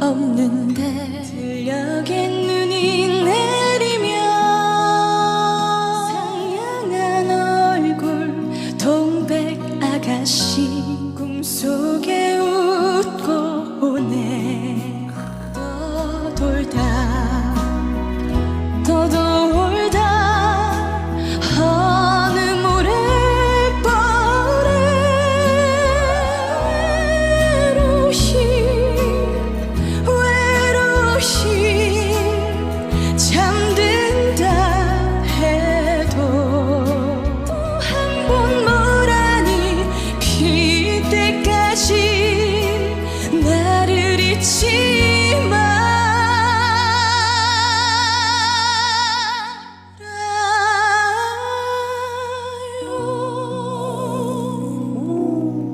없는데 들려긴 一起。